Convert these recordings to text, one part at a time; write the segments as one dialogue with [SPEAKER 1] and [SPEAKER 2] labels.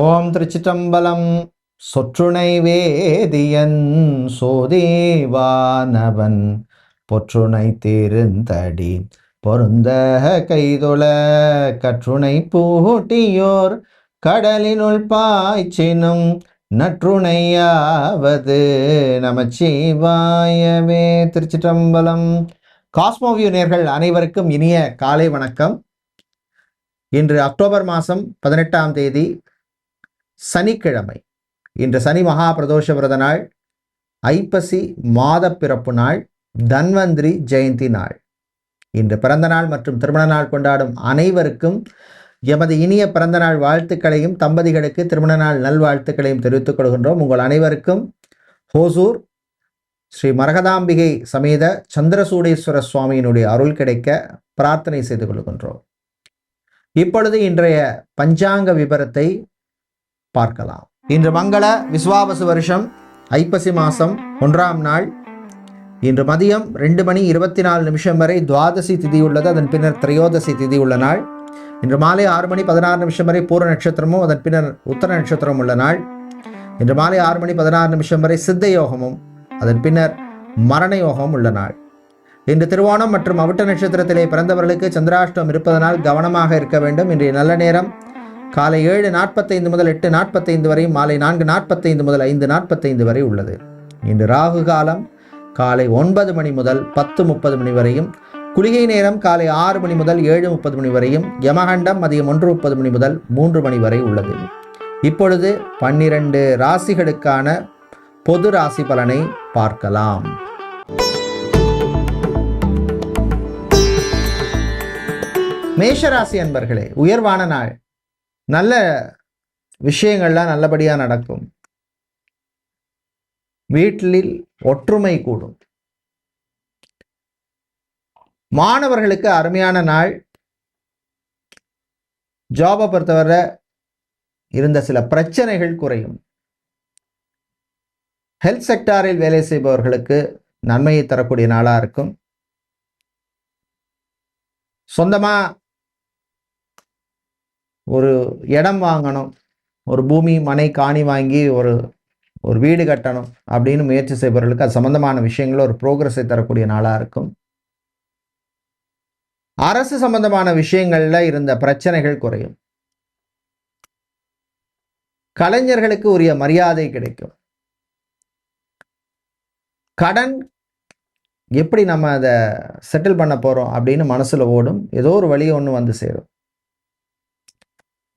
[SPEAKER 1] ஓம் திருச்சிற்றம்பலம். சொற்றுணை வேதியன் சோதேவானவன். பொற்றுணை திருந்தடி பொருந்த கைதொழ கற்றுணை பூட்டியோர் கடலினுள் பாய்ச்சினும் நற்றுணையாவது நமச்சிவாயவே. திருச்சிற்றம்பலம். காஸ்மோவியூ நேர்கள் அனைவருக்கும் இனிய காலை வணக்கம். இன்று அக்டோபர் மாதம் பதினெட்டாம் தேதி சனிக்கிழமை. இன்று சனி மகா பிரதோஷ விரத நாள். ஐப்பசி மாத பிறப்பு நாள். தன்வந்திரி ஜெயந்தி நாள். இன்று பிறந்த நாள் மற்றும் திருமண நாள் கொண்டாடும் அனைவருக்கும் எமது இனிய பிறந்தநாள் வாழ்த்துக்களையும் தம்பதிகளுக்கு திருமண நாள் நல்வாழ்த்துக்களையும் தெரிவித்துக் கொள்கின்றோம். உங்கள் அனைவருக்கும் ஹோசூர் ஸ்ரீ மரகதாம்பிகை சமேத சந்திரசூடேஸ்வர சுவாமியினுடைய அருள் கிடைக்க பிரார்த்தனை செய்து கொள்கின்றோம். இப்பொழுது இன்றைய பஞ்சாங்க விபரத்தை பார்க்கலாம். இன்று மங்கள விஸ்வாவசு வருஷம் ஐப்பசி மாதம் ஒன்றாம் நாள். இன்று மதியம் ரெண்டு மணி இருபத்தி நாலு நிமிஷம் வரை துவாதசி திதி உள்ளது அதன் பின்னர் திரையோதசி திதி உள்ள நாள். இன்று மாலை ஆறு மணி பதினாறு நிமிஷம் வரை பூர நட்சத்திரமும் அதன் பின்னர் உத்தர நட்சத்திரம் உள்ள நாள். இன்று மாலை ஆறு மணி பதினாறு நிமிஷம் வரை சித்த யோகமும் அதன் பின்னர் மரண யோகமும் உள்ள நாள். இன்று திருவோணம் மற்றும் அவிட்ட நட்சத்திரத்திலே பிறந்தவர்களுக்கு சந்திராஷ்டம் இருப்பதனால் கவனமாக இருக்க வேண்டும். இன்றைய நல்ல நேரம் காலை ஏழு நாற்பத்தைந்து முதல் எட்டு நாற்பத்தைந்து வரை மாலை நான்கு நாற்பத்தைந்து முதல் ஐந்து நாற்பத்தைந்து வரை உள்ளது. இன்று ராகு காலம் காலை ஒன்பது மணி முதல் பத்து முப்பது மணி வரையும் குளிகை நேரம் காலை ஆறு மணி முதல் ஏழு முப்பது மணி வரையும் யமகண்டம் மதியம் ஒன்று முப்பது மணி முதல் மூன்று மணி வரை உள்ளது. இப்பொழுது பன்னிரண்டு ராசிகளுக்கான பொது ராசி பலனை பார்க்கலாம். மேஷராசி அன்பர்களே உயர்வான நாள். நல்ல விஷயங்கள்லாம் நல்லபடியாக நடக்கும். வீட்டில் ஒற்றுமை கூடும். மாணவர்களுக்கு அருமையான நாள். ஜாபை பொறுத்தவரை இருந்த சில பிரச்சனைகள் குறையும். ஹெல்த் செக்டாரில் வேலை செய்பவர்களுக்கு நன்மையை தரக்கூடிய நாளாக இருக்கும். சொந்தமாக ஒரு இடம் வாங்கணும் ஒரு பூமி மனை காணி வாங்கி ஒரு ஒரு வீடு கட்டணும் அப்படின்னு முயற்சி செய்பவர்களுக்கு அது சம்பந்தமான விஷயங்கள் ஒரு ப்ரோக்ரஸை தரக்கூடிய நாளாக இருக்கும். அரசு சம்பந்தமான விஷயங்களில் இருந்த பிரச்சனைகள் குறையும். கலைஞர்களுக்கு உரிய மரியாதை கிடைக்கும். கடன் எப்படி நம்ம அதை செட்டில் பண்ண போகிறோம் அப்படின்னு மனசில் ஓடும். ஏதோ ஒரு வழியை ஒன்று வந்து சேரும்.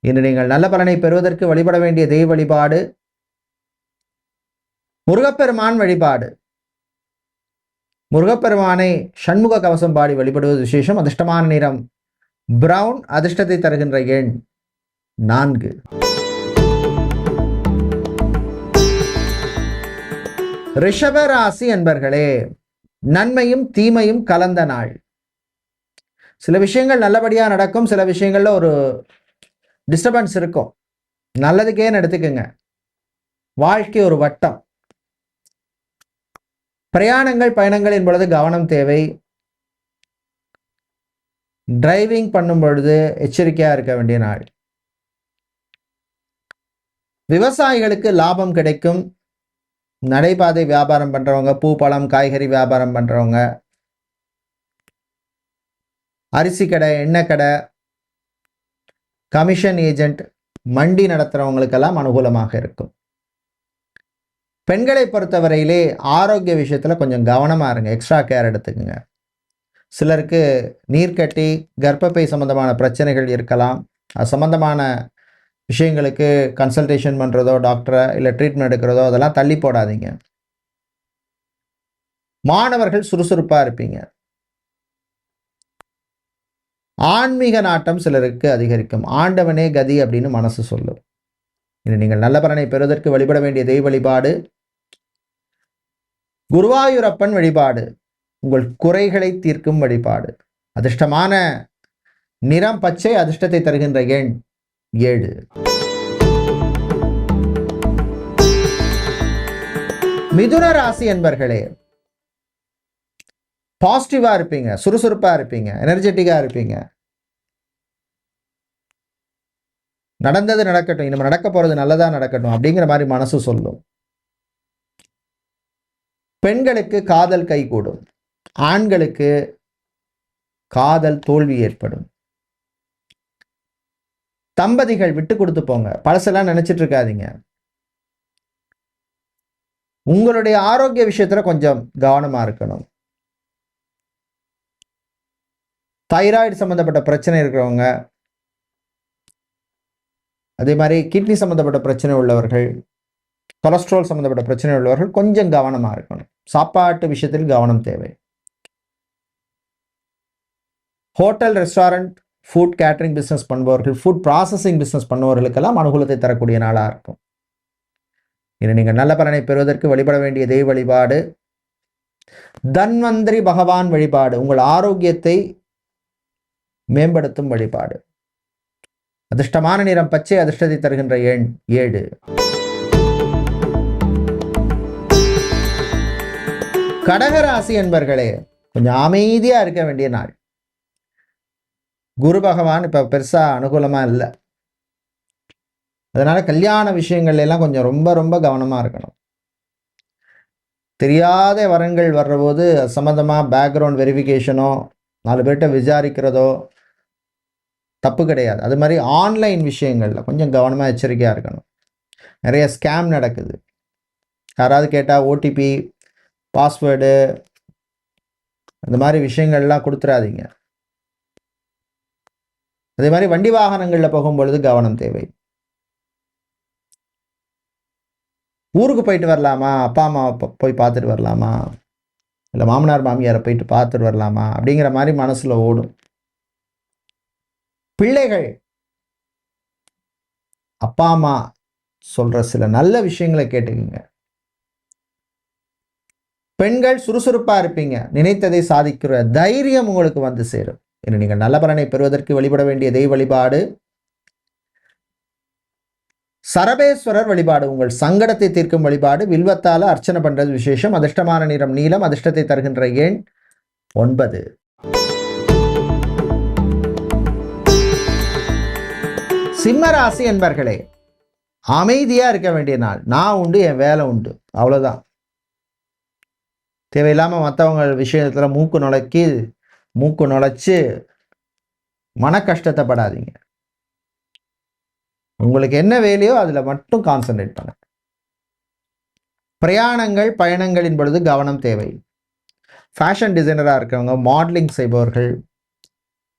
[SPEAKER 1] இன்று நீங்கள் நல்ல பலனை பெறுவதற்கு வழிபட வேண்டிய தெய்வ வழிபாடு முருகப்பெருமான் வழிபாடு. முருகப்பெருமானை சண்முக கவசம் பாடி வழிபடுவது விசேஷம். அதிர்ஷ்டமான நிறம் பிரவுன் அதிர்ஷ்டத்தை தருகின்ற எண் நான்கு. ரிஷபராசி என்பர்களே நன்மையும் தீமையும் கலந்த நாள். சில விஷயங்கள் நல்லபடியா நடக்கும் சில விஷயங்களில் ஒரு டிஸ்டர்பன்ஸ் இருக்கும். நல்லதுக்கேன்னு எடுத்துக்கோங்க. வாழ்க்கை ஒரு வட்டம். பிரயாணங்கள் பயணங்களின் பொழுது கவனம் தேவை. டிரைவிங் பண்ணும் பொழுது எச்சரிக்கையாக இருக்க வேண்டிய நாள். விவசாயிகளுக்கு லாபம் கிடைக்கும். நடைபாதை வியாபாரம் பண்ணுறவங்க பூ பழம் காய்கறி வியாபாரம் பண்ணுறவங்க அரிசி கடை எண்ணெய் கடை கமிஷன் ஏஜென்ட் மண்டி நடத்துகிறவங்களுக்கெல்லாம் அனுகூலமாக இருக்கும். பெண்களை பொறுத்தவரையிலே ஆரோக்கிய விஷயத்தில் கொஞ்சம் கவனமாக இருங்க. எக்ஸ்ட்ரா கேர் எடுத்துக்கோங்க. சிலருக்கு நீர்க்கட்டி கர்ப்பப்பை சம்மந்தமான பிரச்சனைகள் இருக்கலாம். அது சம்மந்தமான விஷயங்களுக்கு கன்சல்டேஷன் பண்ணுறதோ டாக்டரை இல்லை ட்ரீட்மெண்ட் எடுக்கிறதோ அதெல்லாம் தள்ளி போடாதீங்க. மாணவர்கள் சுறுசுறுப்பாக இருப்பீங்க. ஆன்மீக நாட்டம் சிலருக்கு அதிகரிக்கும். ஆண்டவனே கதி அப்படின்னு மனசு சொல்லும். இது நீங்கள் நல்ல பலனை பெறுவதற்கு வழிபட வேண்டிய தெய்வ வழிபாடு குருவாயூரப்பன் வழிபாடு உங்கள் குறைகளை தீர்க்கும் வழிபாடு. அதிர்ஷ்டமான நிறம் பச்சை அதிர்ஷ்டத்தை தருகின்ற எண் ஏழு. மிதுன ராசி என்பர்களே பாசிட்டிவாக இருப்பீங்க சுறுசுறுப்பாக இருப்பீங்க எனர்ஜெட்டிக்காக இருப்பீங்க. நடந்தது நடக்கட்டும் நம்ம நடக்க போகிறது நல்லதா நடக்கட்டும் அப்படிங்கிற மாதிரி மனசு சொல்லும். பெண்களுக்கு காதல் கைகூடும் ஆண்களுக்கு காதல் தோல்வி ஏற்படும். தம்பதிகள் விட்டு கொடுத்து போங்க பழசெல்லாம் நினச்சிட்டு இருக்காதீங்க. உங்களுடைய ஆரோக்கிய விஷயத்தில் கொஞ்சம் கவனமாக இருக்கணும். தைராய்டு சம்மந்தப்பட்ட பிரச்சனை இருக்கிறவங்க அதே மாதிரி கிட்னி சம்மந்தப்பட்ட பிரச்சனை உள்ளவர்கள் கொலஸ்ட்ரால் சம்மந்தப்பட்ட பிரச்சனை உள்ளவர்கள் கொஞ்சம் கவனமாக இருக்கணும். சாப்பாட்டு விஷயத்தில் கவனம் தேவை. Hotel restaurant food catering business பண்ணுபவர்கள் food processing business பண்ணுபவர்களுக்கெல்லாம் அனுகூலத்தை தரக்கூடிய நாளாக இருக்கும். இனி நீங்கள் நல்ல பலனை பெறுவதற்கு வழிபட வேண்டிய தெய்வ வழிபாடு தன்வந்திரி பகவான் வழிபாடு உங்கள் ஆரோக்கியத்தை மேம்படுத்தும் வழிபாடு. அதிர்ஷ்டமான நிறம் பச்சை அதிர்ஷ்டத்தை தருகின்ற எண் ஏழு. கடகராசி என்பர்களே கொஞ்சம் அமைதியாக இருக்க வேண்டிய நாள். குரு பகவான் இப்போ பெருசாக அனுகூலமாக இல்லை. அதனால் கல்யாண விஷயங்கள்ல எல்லாம் கொஞ்சம் ரொம்ப ரொம்ப கவனமாக இருக்கணும். தெரியாத வரங்கள் வர்றபோது சம்மந்தமாக பேக்ரவுண்ட் வெரிஃபிகேஷனோ நாலு பேர்கிட்ட விசாரிக்கிறதோ தப்பு கிடையாது. அது மாதிரி ஆன்லைன் விஷயங்களில் கொஞ்சம் கவனமாக எச்சரிக்கையாக இருக்கணும். நிறைய ஸ்கேம் நடக்குது. யாராவது கேட்டால் ஓடிபி பாஸ்வேர்டு இந்த மாதிரி விஷயங்கள்லாம் கொடுத்துறாதீங்க. அதே மாதிரி வண்டி வாகனங்களில் போகும்பொழுது கவனம் தேவை. ஊருக்கு போயிட்டு வரலாமா? அப்பா அம்மாவை போய் பார்த்துட்டு வரலாமா? இல்லை மாமனார் மாமியாரை போயிட்டு பார்த்துட்டு வரலாமா? அப்படிங்கிற மாதிரி மனசில் ஓடும். பிள்ளைகள். அப்பா அம்மா சொல்ற சில நல்ல விஷயங்களை கேட்டுக்குங்க. பெண்கள் சுறுசுறுப்பா இருப்பீங்க. நினைத்ததை சாதிக்கிற தைரியம் உங்களுக்கு வந்து சேரும். இனி நீங்கள் நல்ல பலனை பெறுவதற்கு வழிபட வேண்டிய தெய்வ வழிபாடு. சரபேஸ்வரர் வழிபாடு உங்கள் சங்கடத்தை தீர்க்கும் வழிபாடு. வில்வத்தால் அர்ச்சனை பண்றது விசேஷம். அதிர்ஷ்டமான நிறம் நீளம் அதிர்ஷ்டத்தை தருகின்ற எண் ஒன்பது. சிம்ம ராசி என்பர்களே அமைதியாக இருக்க வேண்டிய நாள். நான் உண்டு என் வேலை உண்டு. அவ்வளோதான் தேவையில்லாமல் மற்றவங்க விஷயத்தில் மூக்கு நுழைக்கி மூக்கு நுழைச்சி மன கஷ்டத்தை படாதீங்க. உங்களுக்கு என்ன வேலையோ அதில் மட்டும் கான்சென்ட்ரேட் பண்ண பிரயாணங்கள் பயணங்களின் பொழுது கவனம் தேவை ஃபேஷன் டிசைனராக இருக்கிறவங்க மாடலிங் செய்பவர்கள்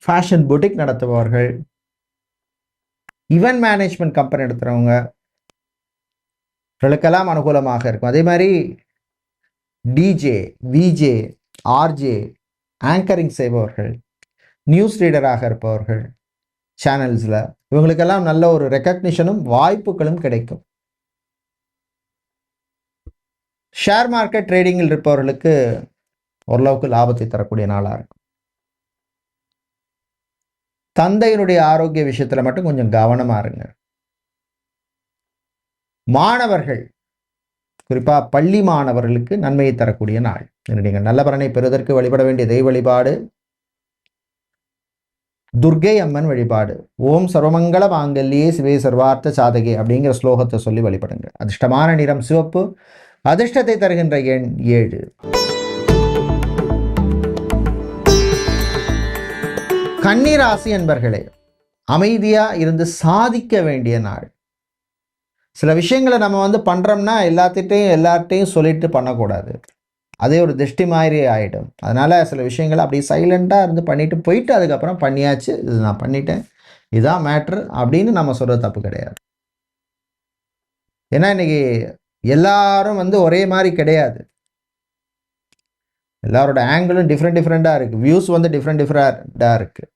[SPEAKER 1] ஃபேஷன் புட்டிக் நடத்துபவர்கள் ஈவென்ட் மேனேஜ்மெண்ட் கம்பெனி நடத்துகிறவங்க இவர்களுக்கெல்லாம் அனுகூலமாக இருக்கும். அதே மாதிரி டிஜே விஜே ஆர்ஜே ஆங்கரிங் செய்பவர்கள் நியூஸ் ரீடராக இருப்பவர்கள் சேனல்ஸில் இவங்களுக்கெல்லாம் நல்ல ஒரு ரெக்கக்னிஷனும் வாய்ப்புகளும் கிடைக்கும். ஷேர் மார்க்கெட் ட்ரேடிங்கில் இருப்பவர்களுக்கு ஓரளவுக்கு லாபத்தை தரக்கூடிய நாளாக இருக்கும். தந்தையினுடைய ஆரோக்கிய விஷயத்தில் மட்டும் கொஞ்சம் கவனமாக இருங்க. மாணவர்கள் குறிப்பாக பள்ளி மாணவர்களுக்கு நன்மையை தரக்கூடிய நாள். நீங்கள் நல்ல பலனை பெறுவதற்கு வழிபட வேண்டிய தெய்வ வழிபாடு. துர்கை அம்மன் வழிபாடு. ஓம் சர்வமங்கள மாங்கல்யே சிவே சர்வார்த்த சாதகே அப்படிங்கிற ஸ்லோகத்தை சொல்லி வழிபடுங்க அதிர்ஷ்டமான நிறம் சிவப்பு. அதிர்ஷ்டத்தை தருகின்ற எண் ஏழு. கன்னிராசி என்பர்களே அமைதியாக இருந்து சாதிக்க வேண்டிய நாள். சில விஷயங்களை நம்ம வந்து பண்ணுறோம்னா எல்லாத்திட்டையும் எல்லார்ட்டையும் சொல்லிட்டு பண்ணக்கூடாது. அதே ஒரு திருஷ்டி மாதிரி ஆகிடும் அதனால் சில விஷயங்களை அப்படியே சைலண்ட்டாக இருந்து பண்ணிட்டு போயிட்டு அதுக்கப்புறம் பண்ணியாச்சு இது நான் பண்ணிட்டேன் இதுதான் மேட்ரு அப்படின்னு நம்ம சொல்கிறது தப்பு கிடையாது. ஏன்னா இன்னைக்கு எல்லாரும் வந்து ஒரே மாதிரி கிடையாது. எல்லாரோட ஆங்கிளும் டிஃப்ரெண்ட் டிஃப்ரெண்ட்டாக இருக்குது வியூஸ் வந்து டிஃப்ரெண்ட் டிஃப்ரெண்ட்டாக இருக்குது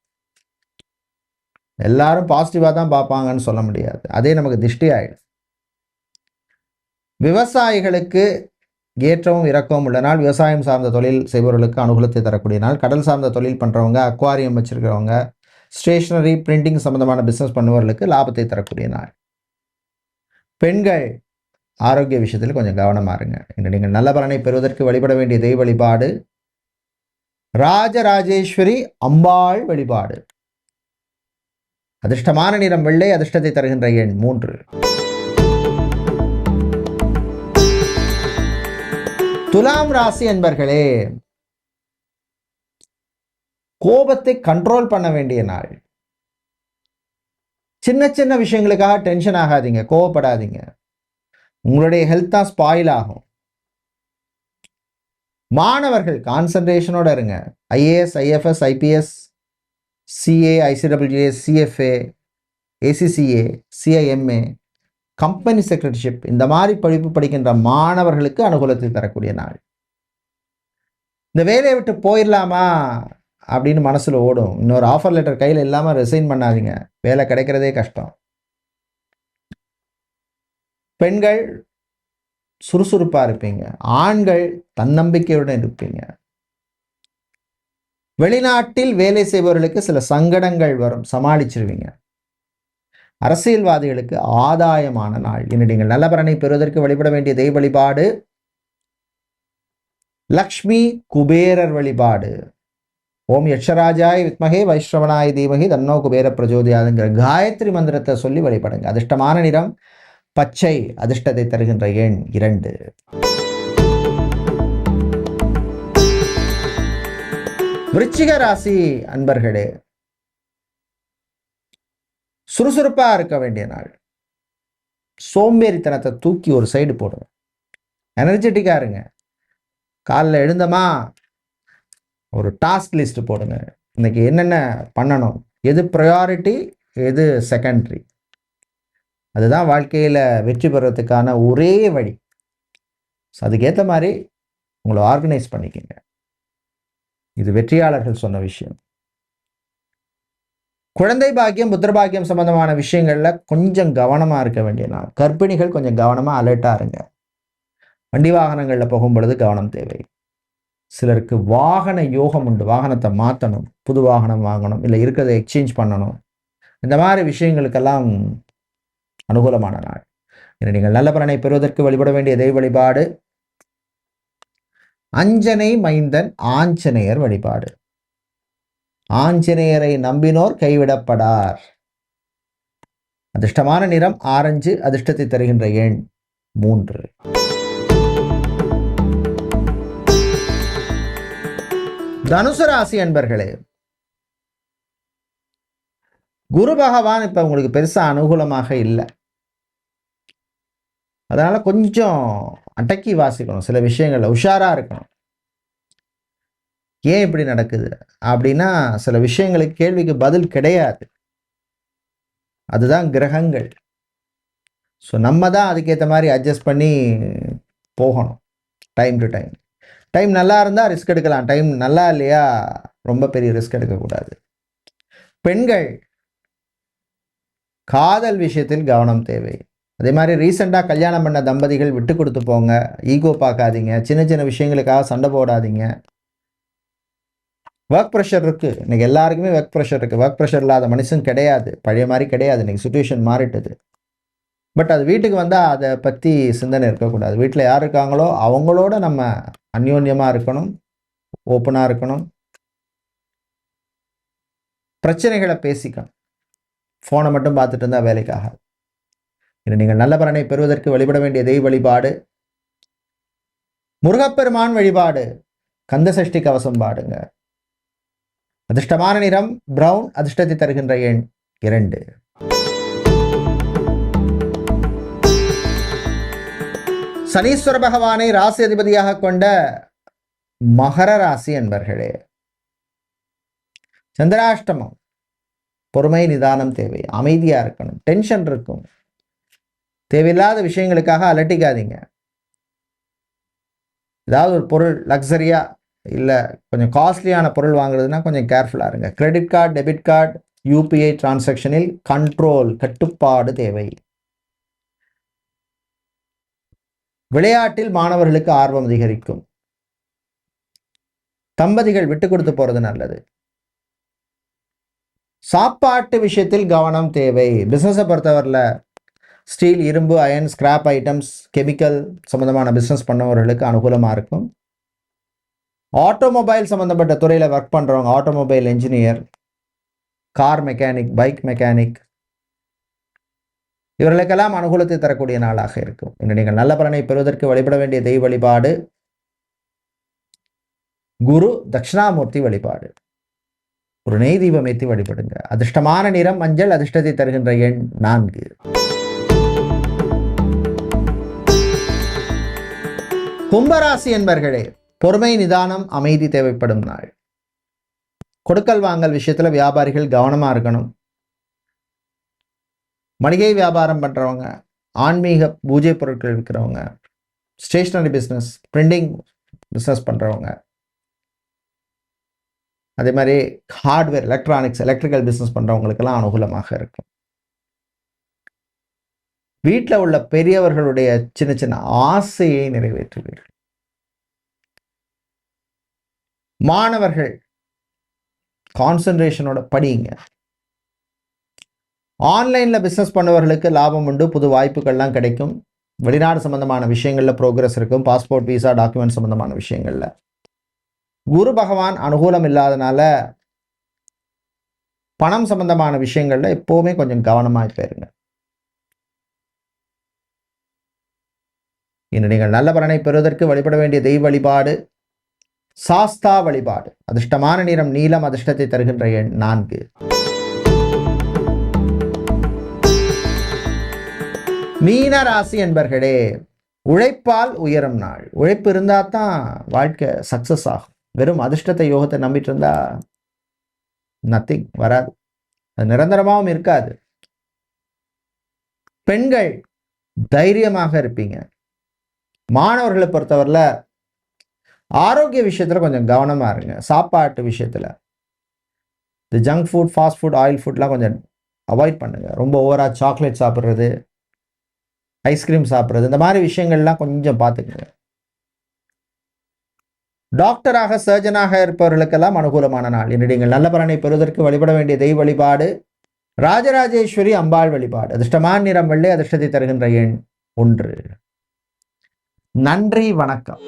[SPEAKER 1] எல்லாரும் பாசிட்டிவாக தான் பார்ப்பாங்கன்னு சொல்ல முடியாது. அதே நமக்கு திருஷ்டி ஆகிடும் விவசாயிகளுக்கு ஏற்றமும் இறக்கவும் உள்ள நாள். விவசாயம் சார்ந்த தொழில் செய்பவர்களுக்கு அனுகூலத்தை தரக்கூடிய நாள். கடல் சார்ந்த தொழில் பண்ணுறவங்க அக்வாரியம் வச்சுருக்கிறவங்க ஸ்டேஷனரி பிரிண்டிங் சம்மந்தமான பிஸ்னஸ் பண்ணுவர்களுக்கு லாபத்தை தரக்கூடிய நாள். பெண்கள் ஆரோக்கிய விஷயத்தில் கொஞ்சம் கவனமாக இருங்க. இன்று நீங்கள் நல்ல பலனை பெறுவதற்கு வழிபட வேண்டிய தெய்வ வழிபாடு ராஜராஜேஸ்வரி அம்பாள் வழிபாடு. அதிர்ஷ்டமான நிறம் வெள்ளை அதிர்ஷ்டத்தை தருகின்ற எண் மூன்று. துலாம் ராசி என்பர்களே கோபத்தை கண்ட்ரோல் பண்ண வேண்டிய நாள். சின்ன சின்ன விஷயங்களுக்காக டென்ஷன் ஆகாதீங்க கோவப்படாதீங்க. உங்களுடைய ஹெல்த் தான் ஸ்பாயில் ஆகும். மாணவர்கள் கான்சன்ட்ரேஷனோட இருங்க. IAS IFS IPS CA ICWS CFA ACCA CIMA company secretaryship இந்த மாதிரி படிப்பு படிக்கின்ற மாணவர்களுக்கு அனுகூலத்தை தரக்கூடிய நாள். இந்த வேலையை விட்டு போயிடலாமா? அப்படின்னு மனசில் ஓடும். இன்னொரு ஆஃபர் லெட்டர் கையில் இல்லாமல் ரிசைன் பண்ணாதீங்க. வேலை கிடைக்கிறதே கஷ்டம். பெண்கள் சுறுசுறுப்பாக இருப்பீங்க. ஆண்கள் தன்னம்பிக்கையுடன் இருப்பீங்க. வெளிநாட்டில் வேலை செய்பவர்களுக்கு சில சங்கடங்கள் வரும். சமாளிச்சிருவீங்க. அரசியல்வாதிகளுக்கு ஆதாயமான நாள். இன்று நீங்கள் நல்ல பலனை பெறுவதற்கு வழிபட வேண்டிய தெய்வ வழிபாடு. லக்ஷ்மி குபேரர் வழிபாடு. ஓம் யட்சராஜாய் வித்மகே வைஷ்ணவனாய் தீமகி தன்னோ குபேர பிரஜோதியாதுங்கிற காயத்ரி மந்திரத்தை சொல்லி வழிபடுங்க. அதிர்ஷ்டமான நிறம். பச்சை அதிர்ஷ்டத்தை தருகின்ற எண் இரண்டு. விருச்சிக ராசி அன்பர்களே சுறுசுறுப்பாக இருக்க வேண்டிய நாள். சோம்பேறித்தனத்தை தூக்கி ஒரு சைடு போடுங்க. எனர்ஜெட்டிக்காக இருங்க. காலில் எழுந்தமா ஒரு டாஸ்க் லிஸ்ட் போடுங்க. இன்னைக்கு என்னென்ன பண்ணணும்? எது ப்ரையாரிட்டி எது செகண்ட்ரி அதுதான் வாழ்க்கையில் வெற்றி பெறத்துக்கான ஒரே வழி. ஸோ அதுக்கேற்ற மாதிரி உங்களை ஆர்கனைஸ் பண்ணிக்கங்க. இது வெற்றியாளர்கள் சொன்ன விஷயம். குழந்தை பாக்கியம் புத்திர பாக்கியம் சம்பந்தமான விஷயங்களில் கொஞ்சம் கவனமாக இருக்க வேண்டிய நாள். கர்ப்பிணிகள் கொஞ்சம் கவனமாக அலர்ட்டாக இருங்க. வண்டி வாகனங்களில் போகும் பொழுது கவனம் தேவை. சிலருக்கு வாகன யோகம் உண்டு. வாகனத்தை மாற்றணும் புது வாகனம் வாங்கணும். இல்லை இருக்கிறத எக்ஸ்சேஞ்ச் பண்ணணும். இந்த மாதிரி விஷயங்களுக்கெல்லாம் அனுகூலமான நாள் நீங்கள் நல்ல பலனை பெறுவதற்கு வழிபட வேண்டிய தெய்வ வழிபாடு. அஞ்சனை மைந்தன் ஆஞ்சநேயர் வழிபாடு. ஆஞ்சநேயரை நம்பினோர் கைவிடப்படார். அதிர்ஷ்டமான நிறம் ஆரஞ்சு அதிர்ஷ்டத்தை தருகின்ற எண் மூன்று. தனுசு ராசி அன்பர்களே குரு பகவான் இப்ப உங்களுக்கு பெருசா அனுகூலமாக இல்லை. அதனால் கொஞ்சம் அடக்கி வாசிக்கணும். சில விஷயங்களில் உஷாராக இருக்கணும். ஏன் இப்படி நடக்குது? அப்படின்னா சில விஷயங்களுக்கு கேள்விக்கு பதில் கிடையாது. அதுதான் கிரகங்கள். ஸோ நம்ம தான் அதுக்கேற்ற மாதிரி அட்ஜஸ்ட் பண்ணி போகணும். டைம் டு டைம் டைம் நல்லா இருந்தால் ரிஸ்க் எடுக்கலாம். டைம் நல்லா இல்லையா ரொம்ப பெரிய ரிஸ்க் எடுக்கக்கூடாது. பெண்கள் காதல் விஷயத்தில் கவனம் தேவை. அதே மாதிரி ரீசெண்டாக கல்யாணம் பண்ண தம்பதிகள் விட்டு கொடுத்து போங்க. ஈகோ பார்க்காதீங்க. சின்ன சின்ன விஷயங்களுக்காக சண்டை போடாதீங்க. ஒர்க் ப்ரெஷர் இருக்குது இன்றைக்கி எல்லாருக்குமே ஒர்க் ப்ரெஷர் இருக்குது ஒர்க் ப்ரெஷர் இல்லாத மனுஷன் கிடையாது. பழைய மாதிரி கிடையாது. இன்னைக்கு சுச்சுவேஷன் மாறிட்டது. பட் அது வீட்டுக்கு வந்தால் அதை பற்றி சிந்தனை இருக்கக்கூடாது. வீட்டில் யார் இருக்காங்களோ அவங்களோட நம்ம அந்யோன்யமாக இருக்கணும். ஓப்பனாக இருக்கணும். பிரச்சனைகளை பேசிக்கணும். ஃபோனை மட்டும் பார்த்துட்டு இருந்தால் வேலைக்காக இன்று நீங்கள் நல்ல பலனை பெறுவதற்கு வழிபட வேண்டிய தெய்வ வழிபாடு. முருகப்பெருமான் வழிபாடு. கந்த சஷ்டி கவசம் பாடுங்க. அதிர்ஷ்டமான நிறம் பிரவுன் அதிர்ஷ்டத்தை தருகின்ற எண் இரண்டு. சனீஸ்வர பகவானை ராசி அதிபதியாக கொண்ட மகர ராசி என்பர்களே. சந்திராஷ்டமம். பொறுமை நிதானம் தேவை. அமைதியா இருக்கணும். டென்ஷன் இருக்கும். தேவையில்லாத விஷயங்களுக்காக அலட்டிக்காதீங்க. ஏதாவது ஒரு பொருள் லக்ஸரியா இல்லை கொஞ்சம் காஸ்ட்லியான பொருள் வாங்குறதுனா கொஞ்சம் கேர்ஃபுல்லாக இருங்க. Credit card debit card UPI டிரான்சாக்ஷனில் control கட்டுப்பாடு தேவை. விளையாட்டில் மாணவர்களுக்கு ஆர்வம் அதிகரிக்கும். தம்பதிகள் விட்டு கொடுத்து போகிறது நல்லது. சாப்பாட்டு விஷயத்தில் கவனம் தேவை. பிசினஸை பொறுத்தவரையில் ஸ்டீல் இரும்பு அயன் ஸ்கிராப் ஐட்டம்ஸ் கெமிக்கல் சம்மந்தமான பிஸ்னஸ் பண்ணவர்களுக்கு அனுகூலமாக இருக்கும். ஆட்டோமொபைல் சம்மந்தப்பட்ட துறையில் ஒர்க் பண்ணுறவங்க automobile engineer car mechanic bike mechanic இவர்களுக்கெல்லாம் அனுகூலத்தை தரக்கூடிய நாளாக இருக்கும். இன்று நீங்கள் நல்ல பலனை பெறுவதற்கு வழிபட வேண்டிய தெய்வ வழிபாடு குரு தட்சிணாமூர்த்தி வழிபாடு. ஒரு நெய் தீபம் ஏற்றி வழிபடுங்க. அதிர்ஷ்டமான நிறம் மஞ்சள் அதிர்ஷ்டத்தை தருகின்ற எண் நான்கு. கும்பராசி என்பர்களே பொறுமை நிதானம் அமைதி தேவைப்படும் நாள். கொடுக்கல் வாங்கல் விஷயத்துல வியாபாரிகள் கவனமாக இருக்கணும். மளிகை வியாபாரம் பண்றவங்க ஆன்மீக பூஜை பொருட்கள் விற்கிறவங்க ஸ்டேஷ்னரி பிஸ்னஸ் பிரிண்டிங் பிஸ்னஸ் பண்றவங்க. அதே மாதிரி ஹார்ட்வேர் எலக்ட்ரானிக்ஸ் எலக்ட்ரிக்கல் பிஸ்னஸ் பண்ணுறவங்களுக்கெல்லாம் அனுகூலமாக இருக்கும். வீட்டில் உள்ள பெரியவர்களுடைய சின்ன சின்ன ஆசையை நிறைவேற்றுவீர்கள். மாணவர்கள் கான்சன்ட்ரேஷனோட படியுங்க. ஆன்லைனில் பிஸ்னஸ் பண்ணவர்களுக்கு லாபம் உண்டு புது வாய்ப்புகள்லாம் கிடைக்கும். வெளிநாடு சம்பந்தமான விஷயங்களில் ப்ரோக்ரஸ் இருக்கும் பாஸ்போர்ட் விசா டாக்குமெண்ட் சம்பந்தமான விஷயங்களில். குரு பகவான் அனுகூலம் இல்லாதனால பணம் சம்பந்தமான விஷயங்கள்ல எப்போவுமே கொஞ்சம் கவனமாக போயிருங்க இன்று நீங்கள் நல்ல பலனை பெறுவதற்கு வழிபட வேண்டிய தெய்வ வழிபாடு சாஸ்தா வழிபாடு. அதிர்ஷ்டமான நிறம் நீளம் அதிர்ஷ்டத்தை தருகின்ற எண் நான்கு. மீன ராசி என்பர்களே உழைப்பால் உயரும் நாள். உழைப்பு இருந்தால் தான் வாழ்க்கை சக்ஸஸ் ஆகும். வெறும் அதிர்ஷ்டத்தை யோகத்தை நம்பிட்டு இருந்தா நத்திங் வராது. அது நிரந்தரமாகவும் இருக்காது. பெண்கள் தைரியமாக இருப்பீங்க. மாணவர்களை பொறுத்தவரையில் ஆரோக்கிய விஷயத்தில் கொஞ்சம் கவனமாக இருங்க. சாப்பாட்டு விஷயத்தில். இந்த junk food fast food oil ஃபுட்லாம் கொஞ்சம் அவாய்ட் பண்ணுங்கள் ரொம்ப ஓவராக சாக்லேட் சாப்பிட்றது ஐஸ்கிரீம் சாப்பிட்றது இந்த மாதிரி விஷயங்கள்லாம் கொஞ்சம் பார்த்துக்குங்க. டாக்டராக சர்ஜனாக இருப்பவர்களுக்கெல்லாம் அனுகூலமான நாள். இன்று நீங்கள் நல்ல பலனை பெறுவதற்கு வழிபட வேண்டிய தெய்வ வழிபாடு ராஜராஜேஸ்வரி அம்பாள் வழிபாடு. அதிர்ஷ்டமான நிறம் வெள்ளை அதிர்ஷ்டத்தை தருகின்ற எண் ஒன்று. நன்றி வணக்கம்.